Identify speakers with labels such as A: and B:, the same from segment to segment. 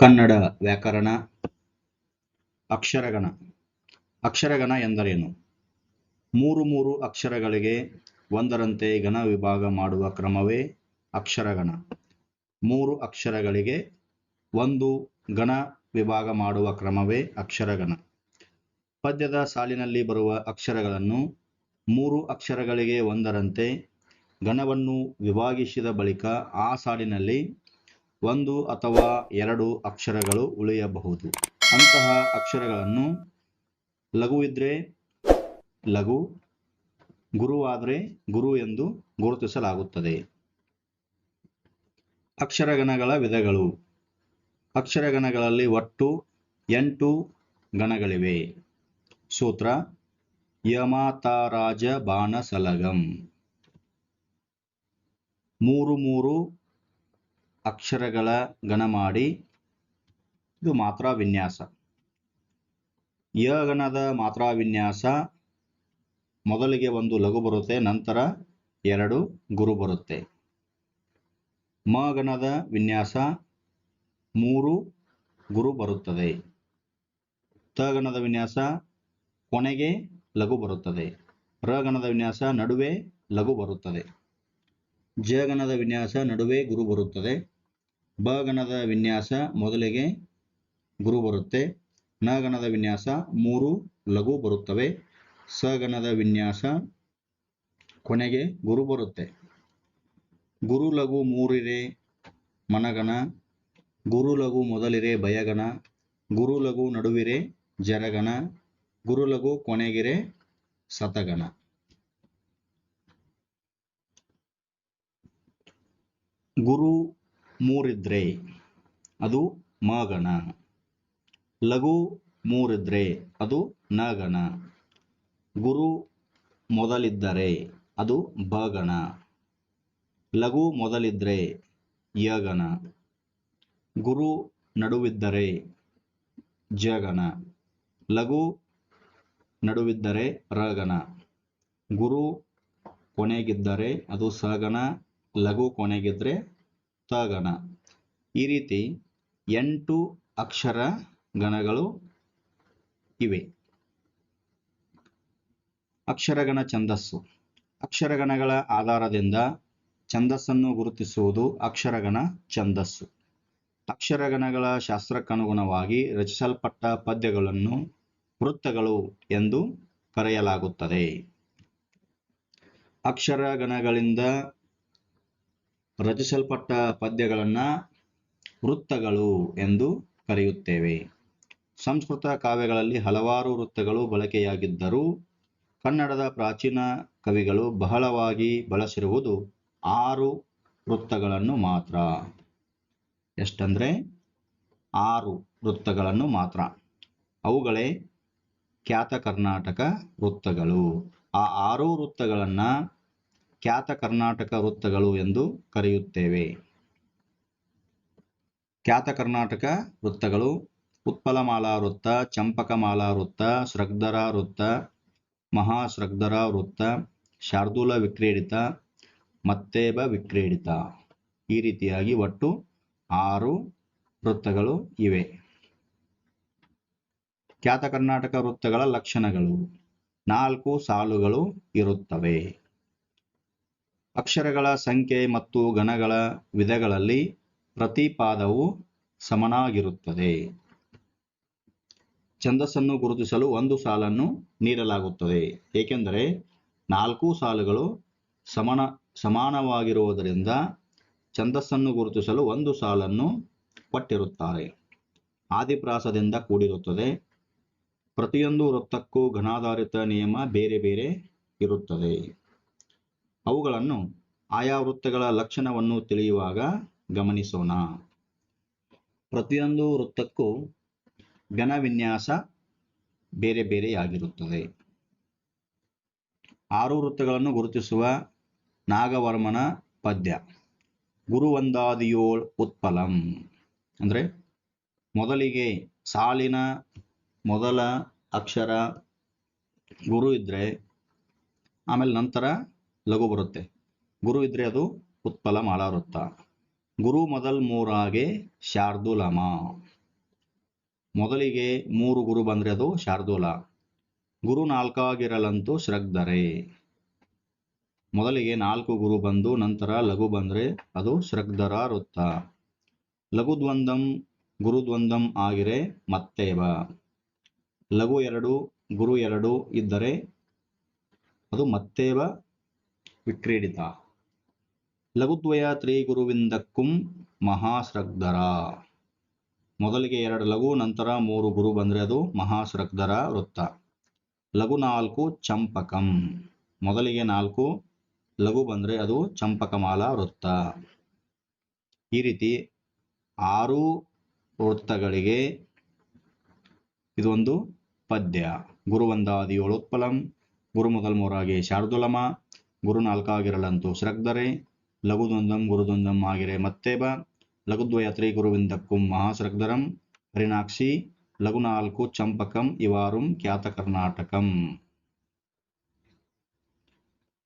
A: ಕನ್ನಡ ವ್ಯಾಕರಣ ಅಕ್ಷರಗಣ. ಅಕ್ಷರಗಣ ಎಂದರೇನು? ಮೂರು ಮೂರು ಅಕ್ಷರಗಳಿಗೆ ಒಂದರಂತೆ ಗಣ ವಿಭಾಗ ಮಾಡುವ ಕ್ರಮವೇ ಅಕ್ಷರಗಣ. ಮೂರು ಅಕ್ಷರಗಳಿಗೆ ಒಂದು ಗಣ ವಿಭಾಗ ಮಾಡುವ ಕ್ರಮವೇ ಅಕ್ಷರಗಣ. ಪದ್ಯದ ಸಾಲಿನಲ್ಲಿ ಬರುವ ಅಕ್ಷರಗಳನ್ನು ಮೂರು ಅಕ್ಷರಗಳಿಗೆ ಒಂದರಂತೆ ಗಣವನ್ನು ವಿಭಾಗಿಸಿದ ಬಳಿಕ ಆ ಸಾಲಿನಲ್ಲಿ ಒಂದು ಅಥವಾ ಎರಡು ಅಕ್ಷರಗಳು ಉಳಿಯಬಹುದು. ಅಂತಹ ಅಕ್ಷರಗಳನ್ನು ಲಘುವಿದ್ರೆ ಲಘು, ಗುರುವಾದರೆ ಗುರು ಎಂದು ಗುರುತಿಸಲಾಗುತ್ತದೆ. ಅಕ್ಷರಗಣಗಳ ವಿಧಗಳು. ಅಕ್ಷರಗಣಗಳಲ್ಲಿ ಒಟ್ಟು ಎಂಟು ಗಣಗಳಿವೆ. ಸೂತ್ರ ಯಮಾತಾರಾಜ ಬಾಣ ಸಲಗಂ ಮೂರು ಮೂರು ಅಕ್ಷರಗಳ ಗಣ ಮಾಡಿ ಇದು ಮಾತ್ರ ವಿನ್ಯಾಸ. ಯ ಗಣದ ಮಾತ್ರಾ ವಿನ್ಯಾಸ ಮೊದಲಿಗೆ ಒಂದು ಲಘು ಬರುತ್ತೆ, ನಂತರ ಎರಡು ಗುರು ಬರುತ್ತೆ. ಮ ಗಣದ ವಿನ್ಯಾಸ ಮೂರು ಗುರು ಬರುತ್ತದೆ. ತ ಗಣದ ವಿನ್ಯಾಸ ಕೊನೆಗೆ ಲಘು ಬರುತ್ತದೆ. ರ ಗಣದ ವಿನ್ಯಾಸ ನಡುವೆ ಲಘು ಬರುತ್ತದೆ. ಜ ಗಣದ ವಿನ್ಯಾಸ ನಡುವೆ ಗುರು ಬರುತ್ತದೆ. ಬ ಗಣದ ವಿನ್ಯಾಸ ಮೊದಲಿಗೆ ಗುರು ಬರುತ್ತೆ ನ ಗಣದ ವಿನ್ಯಾಸ ಮೂರು ಲಘು ಬರುತ್ತವೆ. ಸಗಣದ ಗಣದ ವಿನ್ಯಾಸ ಕೊನೆಗೆ ಗುರು ಬರುತ್ತೆ. ಗುರು ಲಘು ಮೂರಿರೆ ಮನಗಣ, ಗುರು ಲಘು ಮೊದಲಿರೆ ಭಯಗಣ ಗುರು ಲಘು ನಡುವಿರೆ ಜರಗಣ, ಗುರು ಲಘು ಕೊನೆಗಿರೆ ಸತಗಣ. ಗುರು ಮೂರಿದ್ರೆ ಅದು ಮಗಣ. ಲಘು ಮೂರಿದ್ರೆ ಅದು ನಗಣ. ಗುರು ಮೊದಲಿದ್ದರೆ ಅದು ಬಗಣ ಲಘು ಮೊದಲಿದ್ರೆ ಯಗಣ. ಗುರು ನಡುವಿದ್ದರೆ ಜಗಣ. ಲಘು ನಡುವಿದ್ದರೆ ರಗಣ. ಗುರು ಕೊನೆಗಿದ್ದರೆ ಅದು ಸಗಣ. ಲಘು ಕೊನೆಗಿದ್ರೆ ತಗಣ ಈ ರೀತಿ ಎಂಟು ಅಕ್ಷರ ಗಣಗಳು ಇವೆ. ಅಕ್ಷರಗಣ ಛಂದಸ್ಸು. ಅಕ್ಷರಗಣಗಳ ಆಧಾರದಿಂದ ಛಂದಸ್ಸನ್ನು ಗುರುತಿಸುವುದು ಅಕ್ಷರಗಣ ಛಂದಸ್ಸು. ಅಕ್ಷರಗಣಗಳ ಶಾಸ್ತ್ರಕ್ಕನುಗುಣವಾಗಿ ರಚಿಸಲ್ಪಟ್ಟ ಪದ್ಯಗಳನ್ನು ವೃತ್ತಗಳು ಎಂದು ಕರೆಯಲಾಗುತ್ತದೆ. ಅಕ್ಷರಗಣಗಳಿಂದ ರಚಿಸಲ್ಪಟ್ಟ ಪದ್ಯಗಳನ್ನು ವೃತ್ತಗಳು ಎಂದು ಕರೆಯುತ್ತೇವೆ. ಸಂಸ್ಕೃತ ಕಾವ್ಯಗಳಲ್ಲಿ ಹಲವಾರು ವೃತ್ತಗಳು ಬಳಕೆಯಾಗಿದ್ದರೂ ಕನ್ನಡದ ಪ್ರಾಚೀನ ಕವಿಗಳು ಬಹಳವಾಗಿ ಬಳಸಿರುವುದು ಆರು ವೃತ್ತಗಳನ್ನು ಮಾತ್ರ. ಎಷ್ಟಂದರೆ? ಆರು ವೃತ್ತಗಳನ್ನು ಮಾತ್ರ. ಅವುಗಳೇ ಖ್ಯಾತ ಕರ್ನಾಟಕ ವೃತ್ತಗಳು. ಆ ಆರು ವೃತ್ತಗಳನ್ನು ಖ್ಯಾತ ಕರ್ನಾಟಕ ವೃತ್ತಗಳು ಎಂದು ಕರೆಯುತ್ತೇವೆ. ಖ್ಯಾತ ಕರ್ನಾಟಕ ವೃತ್ತಗಳು ಉತ್ಪಲಮಾಲಾ ವೃತ್ತ, ಚಂಪಕಮಾಲಾ ವೃತ್ತ, ಶ್ರಗ್ಧರ ವೃತ್ತ, ಮಹಾಶ್ರಗ್ಧರ ವೃತ್ತ, ಶಾರ್ದೂಲ ವಿಕ್ರೀಡಿತ, ಮತ್ತೇಬ ವಿಕ್ರೀಡಿತ. ಈ ರೀತಿಯಾಗಿ ಒಟ್ಟು ಆರು ವೃತ್ತಗಳು ಇವೆ. ಖ್ಯಾತ ಕರ್ನಾಟಕ ವೃತ್ತಗಳ ಲಕ್ಷಣಗಳು. ನಾಲ್ಕು ಸಾಲುಗಳು ಇರುತ್ತವೆ. ಅಕ್ಷರಗಳ ಸಂಖ್ಯೆ ಮತ್ತು ಗಣಗಳ ವಿಧಗಳಲ್ಲಿ ಪ್ರತಿಪಾದವು ಸಮನಾಗಿರುತ್ತದೆ. ಛಂದಸ್ಸನ್ನು ಗುರುತಿಸಲು ಒಂದು ಸಾಲನ್ನು ನೀಡಲಾಗುತ್ತದೆ. ಏಕೆಂದರೆ ನಾಲ್ಕು ಸಾಲುಗಳು ಸಮಾನ, ಸಮಾನವಾಗಿರುವುದರಿಂದ ಛಂದಸ್ಸನ್ನು ಗುರುತಿಸಲು ಒಂದು ಸಾಲನ್ನು ಕೊಟ್ಟಿರುತ್ತಾರೆ ಆದಿಪ್ರಾಸದಿಂದ ಕೂಡಿರುತ್ತದೆ. ಪ್ರತಿಯೊಂದು ವೃತ್ತಕ್ಕೂ ಘನಾಧಾರಿತ ನಿಯಮ ಬೇರೆ ಬೇರೆ ಇರುತ್ತದೆ. ಅವುಗಳನ್ನು ಆಯಾ ವೃತ್ತಗಳ ಲಕ್ಷಣವನ್ನು ತಿಳಿಯುವಾಗ ಗಮನಿಸೋಣ. ಪ್ರತಿಯೊಂದು ವೃತ್ತಕ್ಕೂ ಘನ ವಿನ್ಯಾಸ ಬೇರೆ ಬೇರೆಯಾಗಿರುತ್ತದೆ. ಆರು ವೃತ್ತಗಳನ್ನು ಗುರುತಿಸುವ ನಾಗವರ್ಮನ ಪದ್ಯ. ಗುರುವಂದಾದಿಯೋಳ್ ಉತ್ಪಲಂ. ಅಂದರೆ ಮೊದಲಿಗೆ ಸಾಲಿನ ಮೊದಲ ಅಕ್ಷರ ಗುರು ಇದ್ದರೆ ಆಮೇಲೆ ನಂತರ ಲಘು ಬರುತ್ತೆ. ಗುರು ಇದ್ರೆ ಅದು ಉತ್ಪಲ ಮಾಲಾವೃತ್ತ ಗುರು ಮೊದಲ್ ಮೂರಾಗೆ ಶಾರ್ದುಲಮ ಮೊದಲಿಗೆ ಮೂರು ಗುರು ಬಂದ್ರೆ ಅದು ಶಾರ್ದೂಲ ಗುರು ನಾಲ್ಕಾಗಿರಲಂತೂ ಶ್ರಗ್ಧರೆ. ಮೊದಲಿಗೆ ನಾಲ್ಕು ಗುರು ಬಂದು ನಂತರ ಲಘು ಬಂದ್ರೆ ಅದು ಶ್ರಗ್ಧರ ವೃತ್ತ ಲಘು ದ್ವಂದ್ವಂ ಗುರು ದ್ವಂದಂ ಆಗಿರೆ ಮತ್ತೇವ. ಲಘು ಎರಡು, ಗುರು ಎರಡು ಇದ್ದರೆ ಅದು ಮತ್ತೇವ ವಿಕ್ರೀಡಿತ. ಲಘುದ್ವಯ ತ್ರಿಗುರುವಿಂದಕ್ಕುಂ ಮಹಾಶ್ರಗ್ಧರ ಮೊದಲಿಗೆ ಎರಡು ಲಘು, ನಂತರ ಮೂರು ಗುರು ಬಂದರೆ ಅದು ಮಹಾಶ್ರಗ್ಧರ ವೃತ್ತ. ಲಘು ನಾಲ್ಕು, ಚಂಪಕಂ. ಮೊದಲಿಗೆ ನಾಲ್ಕು, ಲಘು ಬಂದರೆ ಅದು ಚಂಪಕಮಾಲ ವೃತ್ತ. ಈ ರೀತಿ ಆರು ವೃತ್ತಗಳಿಗೆ ಇದೊಂದು ಪದ್ಯ. ಗುರು ಒಂದಾದಿ ಏಳೋತ್ಪಲಂ ಗುರು ಮೊದಲ ಮೂರಾಗಿ ಶಾರ್ದುಲಮ ಗುರು ನಾಲ್ಕಾಗಿರಲಂತೂ. ಶ್ರಗ್ಧರೆ ಲಘುದ್ವಂದಂ ಗುರುದ್ವಂದಂ ಆಗಿರೆ. ಮತ್ತೇಬ ಲಘುದ್ವಯ ತ್ರೀ ಗುರುವಿಂದಕ್ಕುಂ ಮಹಾಶ್ರಗ್ಧರಂ. ಹರಿನಾಕ್ಷಿ ಲಘು ನಾಲ್ಕು ಚಂಪಕಂ, ಇವಾರುಂ ಖ್ಯಾತ ಕರ್ನಾಟಕಂ.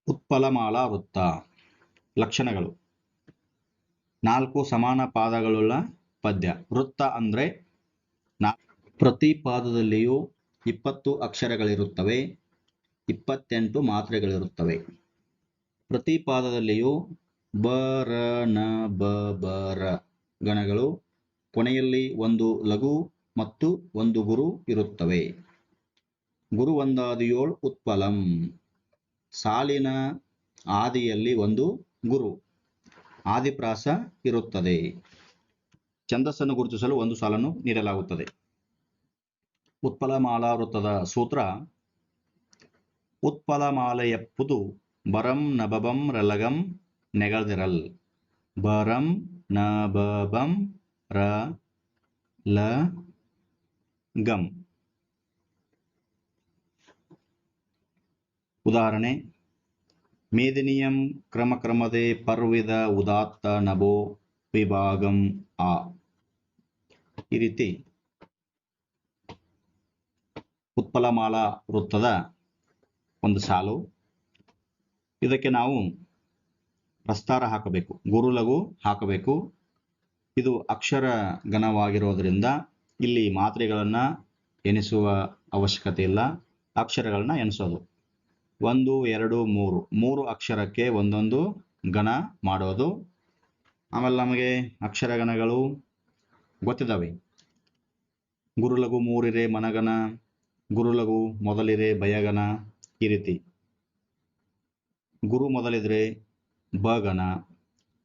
A: ಉತ್ಪಲಮಾಲಾ ವೃತ್ತ. ಲಕ್ಷಣಗಳು. ನಾಲ್ಕು ಸಮಾನ ಪಾದಗಳುಳ್ಳ ಪದ್ಯ. ವೃತ್ತ ಅಂದ್ರೆ ಪ್ರತಿ ಪಾದದಲ್ಲಿಯೂ ಇಪ್ಪತ್ತು ಅಕ್ಷರಗಳಿರುತ್ತವೆ, ಇಪ್ಪತ್ತೆಂಟು ಮಾತ್ರೆಗಳಿರುತ್ತವೆ. ಪ್ರತಿ ಪಾದದಲ್ಲಿಯೂ ಬ ರ ನ ಬ ಬ ಗಣಗಳು ಕೊನೆಯಲ್ಲಿ ಒಂದು ಲಘು ಮತ್ತು ಒಂದು ಗುರು ಇರುತ್ತವೆ. ಗುರು ಒಂದಾದಿಯೋಳ್ ಉತ್ಪಲಂ. ಸಾಲಿನ ಆದಿಯಲ್ಲಿ ಒಂದು ಗುರು. ಆದಿಪ್ರಾಸ ಇರುತ್ತದೆ. ಛಂದಸ್ಸನ್ನು ಗುರುತಿಸಲು ಒಂದು ಸಾಲನ್ನು ನೀಡಲಾಗುತ್ತದೆ. ಉತ್ಪಲಮಾಲಾ ವೃತ್ತದ ಸೂತ್ರ, ಉತ್ಪಲಮಾಲೆಯಪ್ಪುದು ಬರಂ ನಬಬಂ ರಲಗಂ ನೆಗಳ್ದಿರಲ್ ಬರಂ ನಬಬಂ ರ ಲ ಗಂ ಉದಾಹರಣೆ ಮೇದಿನಿಯಂ ಕ್ರಮಕ್ರಮದೆ ಪರ್ವಿದ ಉದಾತ್ತ ನಭೋ ವಿಭಾಗಂ ಆ ಈ ರೀತಿ ಉತ್ಪಲಮಾಲಾ ವೃತ್ತದ ಒಂದು ಸಾಲು ಇದಕ್ಕೆ ನಾವು ಪ್ರಸ್ತಾರ ಹಾಕಬೇಕು. ಗುರು ಲಘು ಹಾಕಬೇಕು. ಇದು ಅಕ್ಷರ ಘನವಾಗಿರೋದ್ರಿಂದ ಇಲ್ಲಿ ಮಾತ್ರೆಗಳನ್ನು ಎನಿಸುವ ಅವಶ್ಯಕತೆ ಇಲ್ಲ. ಅಕ್ಷರಗಳನ್ನ ಎನಿಸೋದು ಒಂದು, ಎರಡು, ಮೂರು. ಮೂರು ಅಕ್ಷರಕ್ಕೆ ಒಂದೊಂದು ಗಣ ಮಾಡೋದು. ಆಮೇಲೆ ನಮಗೆ ಅಕ್ಷರಗಣಗಳು ಗೊತ್ತಿದ್ದಾವೆ. ಗುರುಲಘು ಮೂರಿರೆ ಮನಗಣ ಗುರುಲಘು ಮೊದಲಿರೆ ಭಯಗಣ ಈ ರೀತಿ. ಗುರು ಮೊದಲಿದ್ರೆ ಬಗಣ,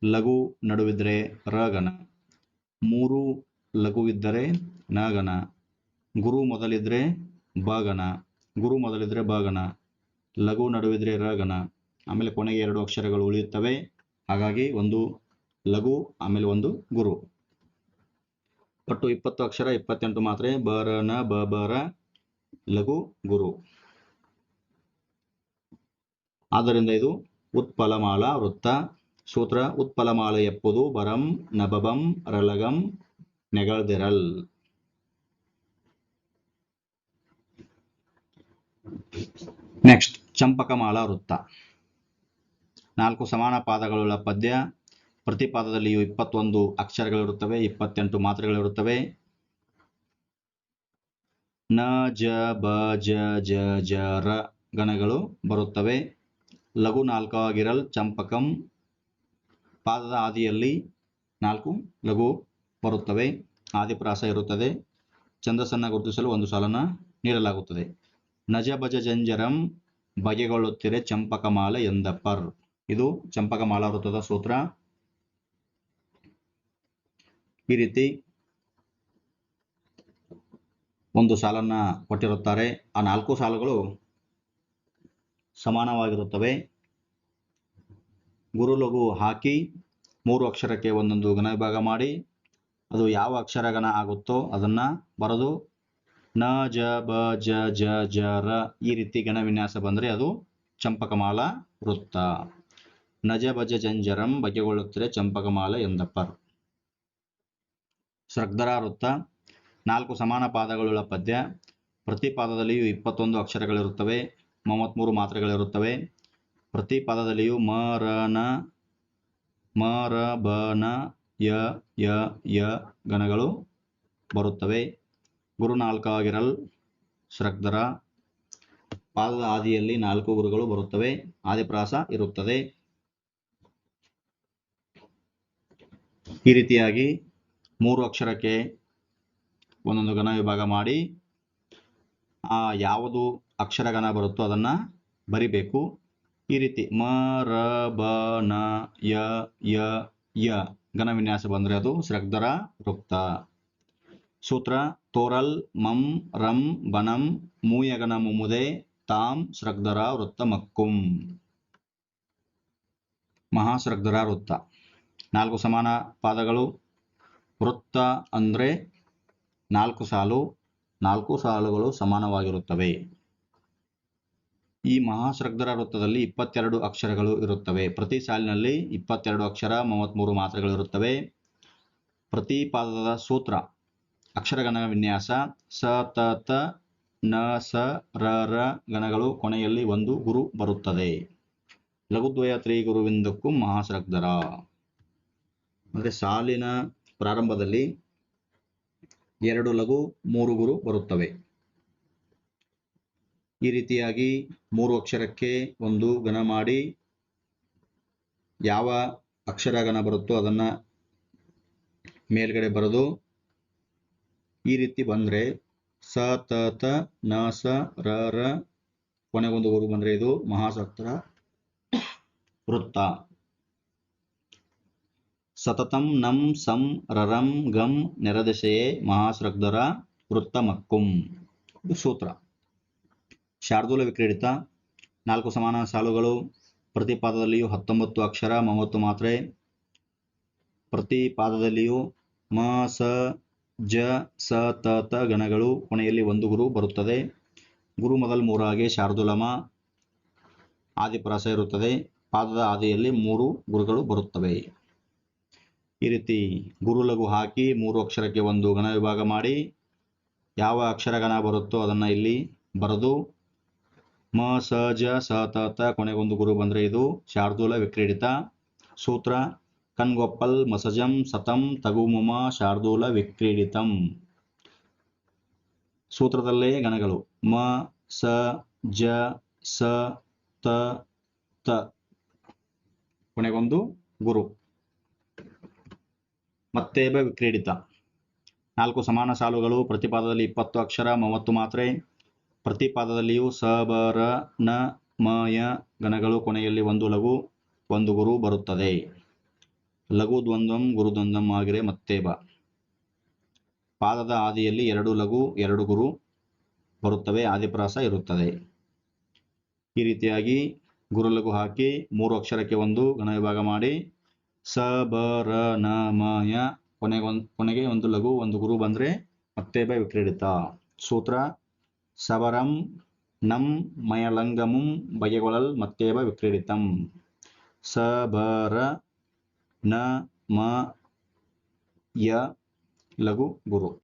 A: ಲಘು ನಡುವಿದ್ರೆ ರಗಣ, ಮೂರು ಲಘುವಿದ್ದರೆ ನಗಣ, ಗುರು ಮೊದಲಿದ್ರೆ ಬಗಣ, ಗುರು ಮೊದಲಿದ್ರೆ ಬಗಣ, ಲಘು ನಡುವಿದ್ರೆ ರಗಣ, ಆಮೇಲೆ ಕೊನೆಗೆ ಎರಡು ಅಕ್ಷರಗಳು ಉಳಿಯುತ್ತವೆ. ಹಾಗಾಗಿ ಒಂದು ಲಘು, ಆಮೇಲೆ ಒಂದು ಗುರು. ಒಟ್ಟು ಇಪ್ಪತ್ತು ಅಕ್ಷರ, ಇಪ್ಪತ್ತೆಂಟು ಮಾತ್ರೆ ಬರನ ರ ನ ಬ ಬ ರ ಲಘು, ಗುರು. ಆದ್ದರಿಂದ ಇದು ಉತ್ಪಲಮಾಲ ವೃತ್ತ. ಸೂತ್ರ, ಉತ್ಪಲಮಾಲ ಎಪ್ಪುದು ಬರಂ, ನಬಬಂ, ರಲಗಂ, ನೆಗಳದಿರಲ್. ನೆಕ್ಸ್ಟ್, ಚಂಪಕಮಾಲ ವೃತ್ತ. ನಾಲ್ಕು ಸಮಾನ ಪಾದಗಳುಳ್ಳ ಪದ್ಯ. ಪ್ರತಿ ಪಾದದಲ್ಲಿಯೂ ಇಪ್ಪತ್ತೊಂದು ಅಕ್ಷರಗಳಿರುತ್ತವೆ, ಇಪ್ಪತ್ತೆಂಟು ಮಾತ್ರೆಗಳಿರುತ್ತವೆ. ನ, ಜ, ಬ, ಜ ಜ ಜ, ರ ಗಣಗಳು ಬರುತ್ತವೆ. ಲಘು ನಾಲ್ಕಾಗಿರಲ್ ಚಂಪಕಂ. ಪಾದದ ಆದಿಯಲ್ಲಿ ನಾಲ್ಕು ಲಘು ಬರುತ್ತವೆ. ಆದಿಪ್ರಾಸ ಇರುತ್ತದೆ. ಛಂದಸ್ಸನ್ನು ಗುರುತಿಸಲು ಒಂದು ಸಾಲನ್ನು ನೀಡಲಾಗುತ್ತದೆ. ನಜ ಭಜ ಜಂಜರಂ ಬಗೆಗೊಳ್ಳುತ್ತಿರೆ ಚಂಪಕಮಾಲೆ ಎಂದಪ್ಪರ್ ಇದು ಚಂಪಕಮಾಲಾ ವೃತ್ತದ ಸೂತ್ರ. ಈ ರೀತಿ ಒಂದು ಸಾಲನ್ನು ಕೊಟ್ಟಿರುತ್ತಾರೆ. ಆ ನಾಲ್ಕು ಸಾಲುಗಳು ಸಮಾನವಾಗಿರುತ್ತವೆ. ಗುರು ಲಘು ಹಾಕಿ ಮೂರು ಅಕ್ಷರಕ್ಕೆ ಒಂದೊಂದು ಗಣ ವಿಭಾಗ ಮಾಡಿ, ಅದು ಯಾವ ಅಕ್ಷರ ಅಕ್ಷರಗಣ ಆಗುತ್ತೋ ಅದನ್ನ ಬರೆದು, ನ, ಜ, ಬ, ಜ ಜ ಜ, ರ ಈ ರೀತಿ ಗಣ ವಿನ್ಯಾಸ ಬಂದರೆ ಅದು ಚಂಪಕಮಾಲ ವೃತ್ತ. ನಜ ಬಜ ಜಂಜರಂ ಬಗೆಗೊಳ್ಳುತ್ತಿರೆ ಚಂಪಕಮಾಲ ಎಂದಪ್ಪರ್ ಶ್ರಗ್ಧರ ವೃತ್ತ. ನಾಲ್ಕು ಸಮಾನ ಪಾದಗಳುಳ್ಳ ಪದ್ಯ. ಪ್ರತಿ ಪಾದದಲ್ಲಿಯೂ ಇಪ್ಪತ್ತೊಂದು ಅಕ್ಷರಗಳಿರುತ್ತವೆ. ಮೂವತ್ತ್ಮೂರು ಮಾತ್ರೆಗಳಿರುತ್ತವೆ. ಪ್ರತಿ ಪದದಲ್ಲಿಯೂ ಮ, ರ, ನ, ಮ, ರ, ಬ, ನ, ಯ ಯ ಯ ಗಣಗಳು ಬರುತ್ತವೆ. ಗುರು ನಾಲ್ಕಾಗಿರಲ್ ಶ್ರಗ್ಧರ ಪಾದದ ಆದಿಯಲ್ಲಿ ನಾಲ್ಕು ಗುರುಗಳು ಬರುತ್ತವೆ. ಆದಿಪ್ರಾಸ ಇರುತ್ತದೆ. ಈ ರೀತಿಯಾಗಿ ಮೂರು ಅಕ್ಷರಕ್ಕೆ ಒಂದೊಂದು ಘನ ವಿಭಾಗ ಮಾಡಿ, ಆ ಯಾವುದು ಅಕ್ಷರಗಣ ಬರುತ್ತೋ ಅದನ್ನು ಬರಿಬೇಕು. ಈ ರೀತಿ ಮ, ರ, ಬ, ನ, ಯ ಯ ಯ ಘನ ವಿನ್ಯಾಸ ಬಂದರೆ ಅದು ಶ್ರಗ್ಧರ ವೃತ್ತ. ಸೂತ್ರ, ತೋರಲ್, ಮಂ, ರಂ, ಬನಂ, ಮೂಯಗನ ಮುಮುದೆ, ತಾಂ ಶ್ರಗ್ಧರ ವೃತ್ತ, ಮಕ್ಕುಂ. ಮಹಾಶ್ರಗ್ಧರ ವೃತ್ತ. ನಾಲ್ಕು ಸಮಾನ ಪಾದಗಳು. ವೃತ್ತ ಅಂದರೆ ನಾಲ್ಕು ಸಾಲು. ನಾಲ್ಕು ಸಾಲುಗಳು ಸಮಾನವಾಗಿರುತ್ತವೆ. ಈ ಮಹಾಶ್ರಗ್ಧರ ವೃತ್ತದಲ್ಲಿ ಇಪ್ಪತ್ತೆರಡು ಅಕ್ಷರಗಳು ಇರುತ್ತವೆ. ಪ್ರತಿ ಸಾಲಿನಲ್ಲಿ ಇಪ್ಪತ್ತೆರಡು ಅಕ್ಷರ ಮೂವತ್ತ್ಮೂರು ಮಾತ್ರೆಗಳು ಇರುತ್ತವೆ. ಪ್ರತಿ ಪಾದದ ಸೂತ್ರ ಅಕ್ಷರಗಣ ವಿನ್ಯಾಸ, ಸ, ತ ತ, ನ, ಸ, ರ ರ ಗಣಗಳು ಕೊನೆಯಲ್ಲಿ ಒಂದು ಗುರು ಬರುತ್ತದೆ. ಲಘುದ್ವಯ ತ್ರಿಗುರುವಿಂದಕ್ಕೂ ಮಹಾಶ್ರಗ್ಧರ ಅಂದರೆ ಸಾಲಿನ ಪ್ರಾರಂಭದಲ್ಲಿ ಎರಡು ಲಘು, ಮೂರು ಗುರು ಬರುತ್ತವೆ. ಈ ರೀತಿಯಾಗಿ ಮೂರು ಅಕ್ಷರಕ್ಕೆ ಒಂದು ಗಣ ಮಾಡಿ ಯಾವ ಅಕ್ಷರ ಗಣ ಬರುತ್ತೋ ಅದನ್ನು ಮೇಲ್ಗಡೆ ಬರೆದು ಈ ರೀತಿ ಬಂದರೆ ಸ, ತ ತ, ನ, ಸ, ರ ರ ಕೊನೆಗೊಂದು ಊರು ಬಂದರೆ ಇದು ಮಹಾಸತ್ರ ವೃತ್ತ. ಸತತಂ ನಂ ಸಂ ರರಂ ಗಂ ನೆರದೆಸೆಯೇ ಮಹಾಸ್ರಗ್ಧರ ವೃತ್ತ ಮಕ್ಕುಂ ಇದು ಸೂತ್ರ. ಶಾರ್ದೂಲ ವಿಕ್ರೀಡಿತ. ನಾಲ್ಕು ಸಮಾನ ಸಾಲುಗಳು. ಪ್ರತಿ ಪಾದದಲ್ಲಿಯೂ ಹತ್ತೊಂಬತ್ತು ಅಕ್ಷರ, ಮೂವತ್ತು ಮಾತ್ರೆ. ಪ್ರತಿ ಪಾದದಲ್ಲಿಯೂ ಮ, ಸ, ಜ, ಸ, ತ ತ ಗಣಗಳು. ಕೊನೆಯಲ್ಲಿ ಒಂದು ಗುರು ಬರುತ್ತದೆ. ಗುರು ಮೊದಲು ಮೂರಾಗೆ ಶಾರ್ದೂಲಮ ಆದಿಪ್ರಾಸ ಇರುತ್ತದೆ. ಪಾದದ ಆದಿಯಲ್ಲಿ ಮೂರು ಗುರುಗಳು ಬರುತ್ತವೆ. ಈ ರೀತಿ ಗುರು ಲಘು ಹಾಕಿ ಮೂರು ಅಕ್ಷರಕ್ಕೆ ಒಂದು ಗಣ ವಿಭಾಗ ಮಾಡಿ. ಯಾವ ಅಕ್ಷರ ಗಣ ಬರುತ್ತೋ ಅದನ್ನು ಇಲ್ಲಿ ಬರೆದು ಮ, ಸ, ಜ ಕೊನೆಗೊಂದು ಗುರು ಬಂದರೆ ಇದು ಶಾರ್ದೂಲ ವಿಕ್ರೀಡಿತ. ಸೂತ್ರ, ಕನ್ಗೊಪ್ಪಲ್, ಮಸಜಂ, ಸತಂ, ತಗುಮುಮ, ಶಾರ್ದೂಲ ವಿಕ್ರೀಡಿತಂ. ಸೂತ್ರದಲ್ಲೇ ಗಣಗಳು. ಮ, ಸ, ಜ, ಸ, ತ ತ. ಕೊನೆಗೊಂದು ಗುರು. ಮತ್ತೇಬ ವಿಕ್ರೀಡಿತ. ನಾಲ್ಕು ಸಮಾನ ಸಾಲುಗಳು, ಪ್ರತಿಪಾದದಲ್ಲಿ ಇಪ್ಪತ್ತು ಅಕ್ಷರ, ಮೂವತ್ತು ಮಾತ್ರೆ. ಪ್ರತಿ ಪಾದದಲ್ಲಿಯೂ ಸ ಬ ರ ನ ಮ ಯ ಗಣಗಳು ಕೊನೆಯಲ್ಲಿ ಒಂದು ಲಘು, ಒಂದು ಗುರು ಬರುತ್ತದೆ. ಲಘು ದ್ವಂದ್ವಂ, ಗುರು ಆಗಿರೆ ಮತ್ತೆ ಬ. ಪಾದದ ಆದಿಯಲ್ಲಿ ಎರಡು ಲಘು, ಎರಡು ಗುರು ಬರುತ್ತವೆ, ಆದಿಪ್ರಾಸ ಇರುತ್ತದೆ. ಈ ರೀತಿಯಾಗಿ ಗುರು ಲಘು ಹಾಕಿ ಮೂರು ಅಕ್ಷರಕ್ಕೆ ಒಂದು ಗಣ ವಿಭಾಗ ಮಾಡಿ ಸ ಬ ರ ನ ಮ ಯ ಕೊನೆಗೊಂದು, ಕೊನೆಗೆ ಒಂದು ಲಘು, ಒಂದು ಗುರು ಬಂದರೆ ಬ ವಿಕ್ರೀಡಿತ. ಸೂತ್ರ ಸವರಂ ನಂ ಮಯಲಂಗಮಂ ಬಗೆಗೊಳಲ್ ಮತ್ತೇವ ವಿಕ್ರೀಡಿತಂ ಸಬರ ನ ಮ ಯ ಲಘು ಗುರು